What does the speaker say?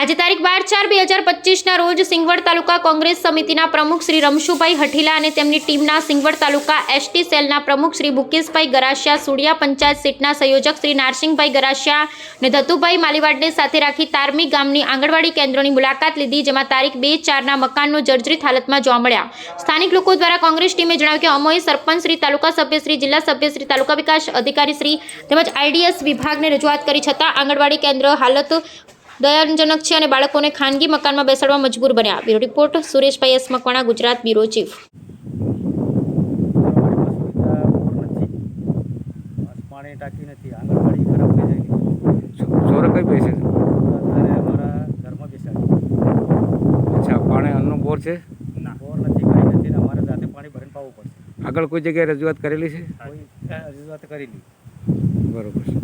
આજે તારીખ બાર ચાર બે હજાર પચીસના રોજ સિંગવડ તાલુકા કોંગ્રેસ સમિતિના પ્રમુખ શ્રી રમશુભાઈ હઠીલા અને તેમની ટીમના સિંગવડ તાલુકા એસટી સેલના પ્રમુખ શ્રી બુકેશભાઈ ગરાસિયા, સુડિયા પંચાયત સીટના સંયોજક શ્રી નારસિંહભાઈ ગરાસિયા અને ધતુભાઈ માલીવાડને સાથે રાખી તારમી ગામની આંગણવાડી કેન્દ્રોની મુલાકાત લીધી, જેમાં તારીખ બે ચારના મકાનનો જર્જરિત હાલતમાં જોવા મળ્યા. સ્થાનિક લોકો દ્વારા કોંગ્રેસ ટીમે જણાવ્યું કે અમોએ સરપંચ શ્રી, તાલુકા સભ્ય શ્રી, જિલ્લા સભ્ય શ્રી, તાલુકા વિકાસ અધિકારી શ્રી તેમજ આઈડીએસ વિભાગને રજૂઆત કરી છતાં આંગણવાડી કેન્દ્ર હાલત દયાજનક છે અને બાળકોને ખાનગી મકાનમાં બેસાડવા મજબૂર બન્યા. Bureau report Sureshbhai S Makwana Gujarat bureau chief. પાણી ટાંકી નથી આંગણવાડી ખરાબ થઈ જાય ચોરો કઈ બેસે છે અત્યારે અમારા ઘરમાં બેસાડી અચ્છા પાણી અન્નનો બોર છે? ના બોર નથી કાંઈ નથી અમારે જાતે પાણી ભરીને પાવું પડશે. આગળ કોઈ જગ્યાએ રજૂઆત કરેલી છે? કોઈ રજૂઆત કરેલી. બરોબર છે.